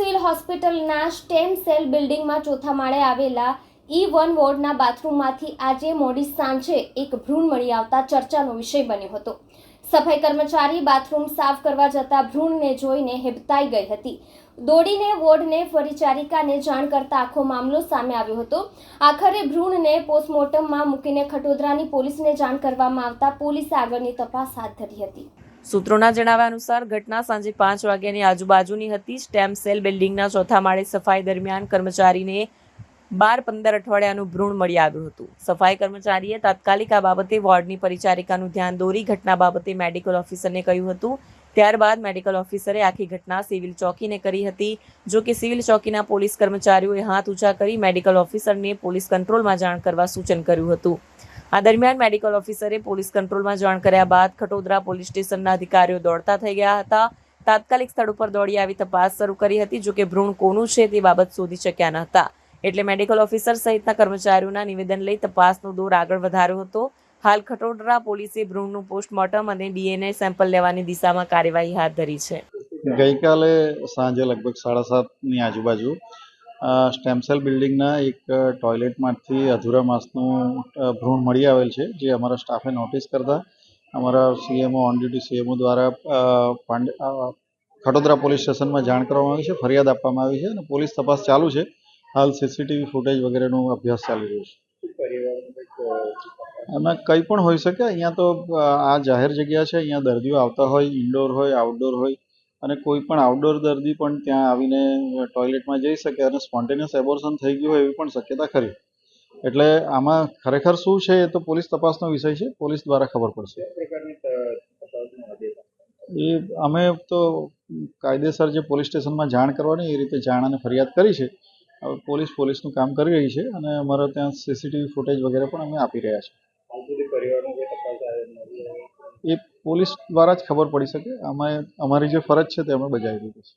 હોસ્પિટલના stem cell બિલ્ડિંગમાં ચોથા માળે આવેલા ઈ વન વોર્ડના બાથરૂમમાંથી આજે મોડી સાંજે એક ભ્રૂણ મળી આવતા ચર્ચાનો વિષય બન્યો હતો. સફાઈ કર્મચારી બાથરૂમ સાફ કરવા જતા ભ્રૂણને જોઈને હેબતાઈ ગઈ હતી. દોડીને વોર્ડને પરિચારિકાને જાણ કરતા આખો મામલો સામે આવ્યો હતો. આખરે ભ્રૂણને પોસ્ટમોર્ટમમાં મૂકીને ખટોદરાની પોલીસને જાણ કરવામાં આવતા પોલીસે આગળની તપાસ હાથ ધરી હતી. સૂત્રોના જણાવ્યા અનુસાર ઘટના સાંજે પાંચ વાગ્યાની આજુબાજુની હતી. સ્ટેમ સેલ બિલ્ડિંગના ચોથા માળે સફાઈ દરમિયાન કર્મચારીને બાર પંદર અઠવાડિયાનું ભ્રૂણ મળી આવ્યું હતું. સફાઈ કર્મચારીએ તાત્કાલિક આ બાબતે વોર્ડની પરિચારિકાનું ધ્યાન દોરી ઘટના બાબતે મેડિકલ ઓફિસરને કહ્યું હતું. ત્યારબાદ મેડિકલ ઓફિસરે આખી ઘટના સિવિલ ચોકીને કરી હતી. જો કે સિવિલ ચોકીના પોલીસ કર્મચારીઓએ હાથ ઊંચા કરી મેડિકલ ઓફિસરને પોલીસ કંટ્રોલમાં જાણ કરવા સૂચન કર્યું હતું. આ દરમિયાન મેડિકલ ઓફિસરે પોલીસ કંટ્રોલમાં જાણ કર્યા બાદ ખટોદરા પોલીસ સ્ટેશનના અધિકારીઓ દોડતા થઈ ગયા હતા. તાત્કાલિક સ્થળ ઉપર દોડી આવી તપાસ શરૂ કરી હતી, જોકે ભ્રૂણ કોનું છે તે બાબત શોધી શક્યા ન હતા. એટલે મેડિકલ ઓફિસર સહિતના કર્મચારીઓના નિવેદન લઈ તપાસનો દોર આગળ વધાર્યો હતો. હાલ ખટોદરા પોલીસે ભ્રૂણનું પોસ્ટમોર્ટમ અને ડીએનએ સેમ્પલ લેવાની દિશામાં કાર્યવાહી હાથ ધરી છે. ગઈકાલે સાંજે લગભગ સાડા સાતની આજુબાજુ સ્ટેમસેલ બિલ્ડિંગના એક ટોયલેટમાંથી અધૂરા માસનું ભ્રૂણ મળી આવેલ છે, જે અમારા સ્ટાફે નોટિસ કરતા. અમારા સીએમઓ ઓન ડ્યુટી સીએમઓ દ્વારા પાંડ ખટોદરા પોલીસ સ્ટેશનમાં જાણ કરવામાં આવી છે, ફરિયાદ આપવામાં આવી છે અને પોલીસ તપાસ ચાલુ છે. હાલ સીસીટીવી ફૂટેજ વગેરેનો અભ્યાસ ચાલી રહ્યો છે. એમાં કંઈ પણ હોઈ શકે, અહીંયા તો આ જાહેર જગ્યા છે, અહીંયા દર્દીઓ આવતા હોય ઇન્ડોર હોય આઉટડોર હોય અને કોઈ પણ આઉટડોર દર્દી પણ ત્યાં આવીને ટોયલેટમાં જઈ શકે અને સ્પોન્ટેનિયસ એબોર્શન થઈ ગયું હોય એવી પણ શક્યતા ખરી. એટલે આમાં ખરેખર શું છે એ તો પોલીસ તપાસનો વિષય છે. પોલીસ દ્વારા ખબર પડશે. એ અમે તો કાયદેસર જે પોલીસ સ્ટેશનમાં જાણ કરવાની એ રીતે જાણ અને ફરિયાદ કરી છે. હવે પોલીસ પોલીસનું કામ કરી રહી છે અને અમારા ત્યાં સીસીટીવી ફૂટેજ વગેરે પણ અમે આપી રહ્યા છીએ. એ પોલીસ દ્વારા જ ખબર પડી શકે. અમે અમારી જે ફરજ છે તે અમે બજાવી દીધી છે.